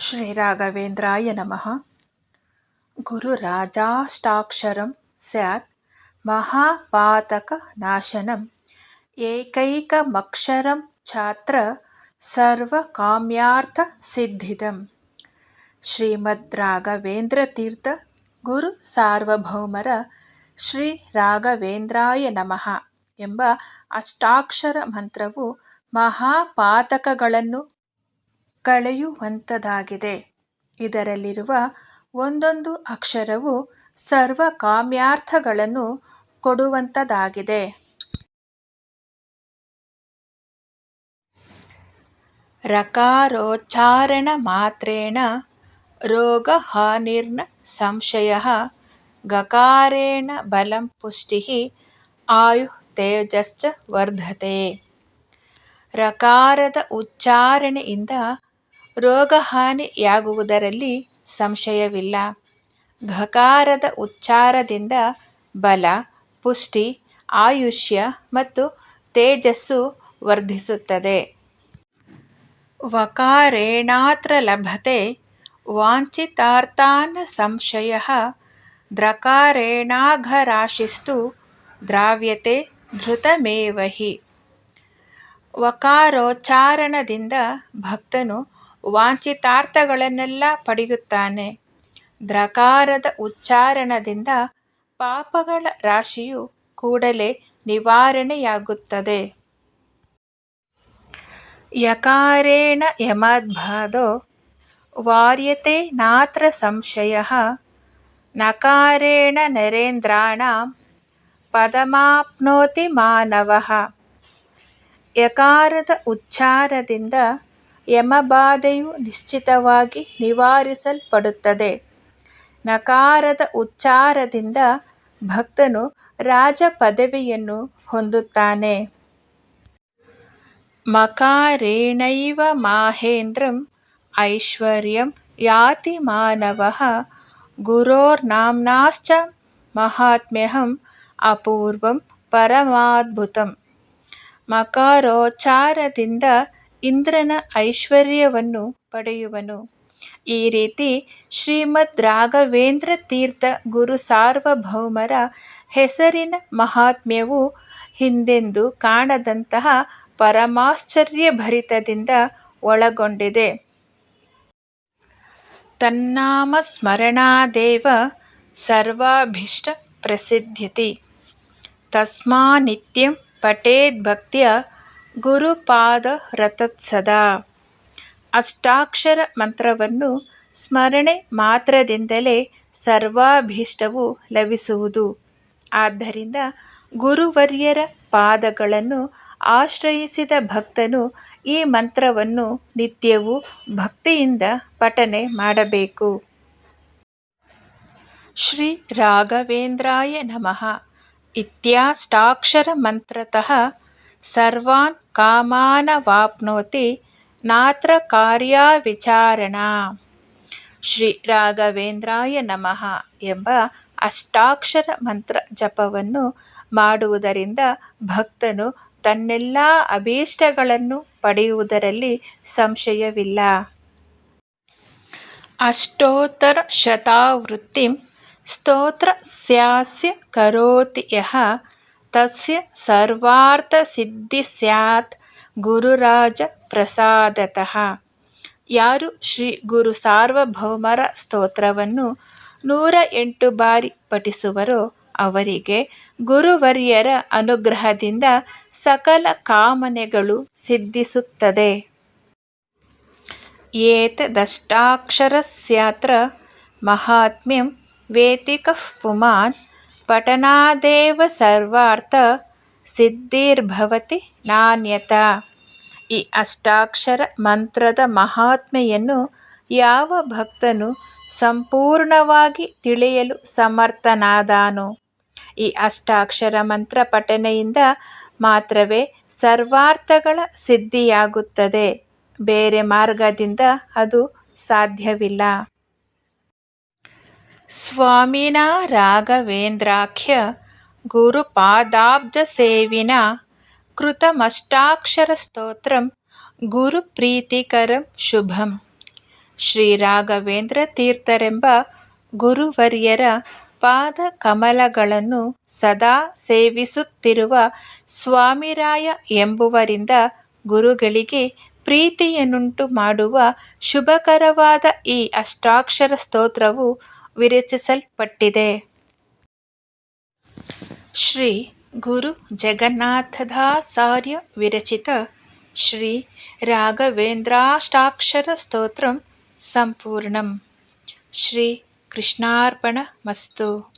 श्रीराघवेन्द्राय नमः गुरुराजाष्टाक्षरं स्यात् महापातकनाशनम् एकैकमक्षरं ಛಾತ್ರ ಸರ್ವಕಾಮ್ಯಾರ್ಥಸಿದ್ಧಿದಂ ಶ್ರೀಮದ್ ರಾಘವೇಂದ್ರ ತೀರ್ಥ ಗುರು ಸಾರ್ವಭೌಮರ ಶ್ರೀ ರಾಘವೇಂದ್ರಾಯ ನಮಃ ಎಂಬ ಅಷ್ಟಾಕ್ಷರ ಮಂತ್ರವು ಮಹಾಪಾತಕಗಳನ್ನು ಕಳೆಯುವಂಥದ್ದಾಗಿದೆ ಇದರಲ್ಲಿರುವ ಒಂದೊಂದು ಅಕ್ಷರವು ಸರ್ವ ಕಾಮ್ಯಾರ್ಥಗಳನ್ನು ಕೊಡುವಂಥದ್ದಾಗಿದೆ ರಕಾರೋಚ್ಚಾರಣ ಮಾತ್ರೇಣ ರೋಗಹಾನಿರ್ನ ಸಂಶಯ ಗಕಾರೇಣ ಬಲಂ ಪುಷ್ಟಿ ಆಯು ತೇಜಶ್ಚ ವರ್ಧತೆ. ರಕಾರದ ಉಚ್ಚಾರಣೆಯಿಂದ ರೋಗಹಾನಿಯಾಗುವುದರಲ್ಲಿ ಸಂಶಯವಿಲ್ಲ. ಘಕಾರದ ಉಚ್ಚಾರದಿಂದ ಬಲ, ಪುಷ್ಟಿ, ಆಯುಷ್ಯ ಮತ್ತು ತೇಜಸ್ಸು ವರ್ಧಿಸುತ್ತದೆ. ವಕಾರೇಣಾತ್ರ ಲಭತೆ ವಾಂಛಿತಾರ್ಥಾನ್ ಸಂಶಯ ದ್ರಕಾರೇಣಾಘರಾಶಿಸ್ತು ದ್ರಾವ್ಯತೆ ಧೃತಮೇವಹಿ. ವಕಾರೋಚ್ಚಾರಣದಿಂದ ಭಕ್ತನು ವಾಂಛಿತಾರ್ಥಗಳನ್ನೆಲ್ಲ ಪಡೆಯುತ್ತಾನೆ. ದ್ರಕಾರದ ಉಚ್ಚಾರಣದಿಂದ ಪಾಪಗಳ ರಾಶಿಯು ಕೂಡಲೇ ನಿವಾರಣೆಯಾಗುತ್ತದೆ. ಯಕಾರೇಣ ಯಮದ್ಭಾದೋ ವಾರ್ಯತೆ ನಾತ್ರ ಸಂಶಯ ನಕಾರೇಣ ನರೇಂದ್ರಾಣಾಂ ಪದಮಾಪ್ನೋತಿ ಮಾನವಃ. ಯಕಾರದ ಉಚ್ಚಾರದಿಂದ ಯಮಬಾಧೆಯು ನಿಶ್ಚಿತವಾಗಿ ನಿವಾರಿಸಲ್ಪಡುತ್ತದೆ. ನಕಾರದ ಉಚ್ಚಾರದಿಂದ ಭಕ್ತನು ರಾಜ ಪದವಿಯನ್ನು ಹೊಂದುತ್ತಾನೆ. ಮಕಾರೇಣೈವ ಮಾಹೇಂದ್ರಂ ಐಶ್ವರ್ಯಂ ಯಾತಿ ಮಾನವಃ ಗುರೋರ್ನಾಮ್ನಾಶ್ಚ ಮಹಾತ್ಮ್ಯಹಂ ಅಪೂರ್ವಂ ಪರಮಾದ್ಭುತಂ. ಮಕಾರೋಚ್ಚಾರದಿಂದ ಇಂದ್ರನ ಐಶ್ವರ್ಯವನ್ನು ಪಡೆಯುವನು. ಈ ರೀತಿ ಶ್ರೀಮದ್ ರಾಘವೇಂದ್ರ ತೀರ್ಥ ಗುರು ಸಾರ್ವಭೌಮರ ಹೆಸರಿನ ಮಹಾತ್ಮ್ಯವು ಹಿಂದೆಂದು ಕಾಣದಂತಹ ಪರಮಾಶ್ಚರ್ಯಭರಿತದಿಂದ ಒಳಗೊಂಡಿದೆ. ತನ್ನಾಮಸ್ಮರಣಾದೇವ ಸರ್ವಾಭೀಷ್ಟ ನಿತ್ಯಂ ಪಟೇದ್ ಪಠೇದ್ಭಕ್ತ್ಯ ಗುರುಪಾದರತತ್ಸದಾ. ಅಷ್ಟಾಕ್ಷರ ಮಂತ್ರವನ್ನು ಸ್ಮರಣೆ ಮಾತ್ರದಿಂದಲೇ ಸರ್ವಾಭೀಷ್ಟವು ಲಭಿಸುವುದು. ಆದ್ದರಿಂದ ಗುರುವರ್ಯರ ಪಾದಗಳನ್ನು ಆಶ್ರಯಿಸಿದ ಭಕ್ತನು ಈ ಮಂತ್ರವನ್ನು ನಿತ್ಯವೂ ಭಕ್ತಿಯಿಂದ ಪಠನೆ ಮಾಡಬೇಕು. ಶ್ರೀ ರಾಘವೇಂದ್ರಾಯ ನಮಃ. ಇತ್ಯಾಷ್ಟಾಕ್ಷರಮಂತ್ರತಃ ಸರ್ವಾನ್ ಕಾಮಾನವಾಪ್ನೋತಿ ನಾತ್ರ ಕಾರ್ಯಾವಿಚಾರಣ ಶ್ರೀ ರಾಘವೇಂದ್ರಾಯ ನಮಃ ಎಂಬ ಅಷ್ಟಾಕ್ಷರ ಮಂತ್ರ ಜಪವನ್ನು ಮಾಡುವುದರಿಂದ ಭಕ್ತನು ತನ್ನೆಲ್ಲ ಅಭೀಷ್ಟಗಳನ್ನು ಪಡೆಯುವುದರಲ್ಲಿ ಸಂಶಯವಿಲ್ಲ. ಅಷ್ಟೋತ್ತರ ಶತಾವೃತ್ತಿಂ ಸ್ತೋತ್ರ ಸ್ಯಾಸ್ಯ ಕರೋತಿ ಯಃ ತಸ್ಯ ಸರ್ವಾರ್ಥಸಿದ್ಧಿಸ್ಯಾತ್ ಗುರುರಾಜ ಪ್ರಸಾದತಃ ಯಾರು ಶ್ರೀ ಗುರು ಸಾರ್ವಭೌಮರ ಸ್ತೋತ್ರವನ್ನು ನೂರ ಎಂಟು ಬಾರಿ ಪಠಿಸುವರೋ ಅವರಿಗೆ ಗುರುವರ್ಯರ ಅನುಗ್ರಹದಿಂದ ಸಕಲ ಕಾಮನೆಗಳು ಸಿದ್ಧಿಸುತ್ತದೆ. ಏತದಷ್ಟಾಕ್ಷರಸ್ಯಾತ್ರ ಮಹಾತ್ಮ್ಯಂ ವೇತಿಕಃ ಪುಮಾನ್ ಪಠನಾದೇವ ಸರ್ವಾರ್ಥ ಸಿದ್ಧಿರ್ಭವತಿ ನಾಣ್ಯತ. ಈ ಅಷ್ಟಾಕ್ಷರ ಮಂತ್ರದ ಮಹಾತ್ಮೆಯನ್ನು ಯಾವ ಭಕ್ತನು ಸಂಪೂರ್ಣವಾಗಿ ತಿಳಿಯಲು ಸಮರ್ಥನಾದಾನೋ? ಈ ಅಷ್ಟಾಕ್ಷರ ಮಂತ್ರ ಪಠನೆಯಿಂದ ಮಾತ್ರವೇ ಸರ್ವಾರ್ಥಗಳ ಸಿದ್ಧಿಯಾಗುತ್ತದೆ. ಬೇರೆ ಮಾರ್ಗದಿಂದ ಅದು ಸಾಧ್ಯವಿಲ್ಲ. ಸ್ವಾಮಿನಾ ರಾಘವೇಂದ್ರಾಖ್ಯ ಗುರುಪಾದಾಬ್ಜಸೇವಿನಾ ಕೃತಮಷ್ಟಾಕ್ಷರಸ್ತೋತ್ರಂ ಗುರುಪ್ರೀತಿಕರಂ ಶುಭಂ ಶ್ರೀ ರಾಘವೇಂದ್ರ ತೀರ್ಥರೆಂಬ ಗುರುವರ್ಯರ ಪಾದ ಕಮಲಗಳನ್ನು ಸದಾ ಸೇವಿಸುತ್ತಿರುವ ಸ್ವಾಮಿರಾಯ ಎಂಬುವರಿಂದ ಗುರುಗಳಿಗೆ ಪ್ರೀತಿಯನ್ನುಂಟು ಮಾಡುವ ಶುಭಕರವಾದ ಈ ಅಷ್ಟಾಕ್ಷರ ಸ್ತೋತ್ರವು ವಿರಚಿಸಲ್ಪಟ್ಟಿದೆ. ಶ್ರೀ ಗುರು ಜಗನ್ನಾಥದಾಸಾರ್ಯ ವಿರಚಿತ ಶ್ರೀ ರಾಘವೇಂದ್ರಾಷ್ಟಾಕ್ಷರ ಸ್ತೋತ್ರಂ ಸಂಪೂರ್ಣಂ. ಶ್ರೀ ಕೃಷ್ಣಾರ್ಪಣಮಸ್ತು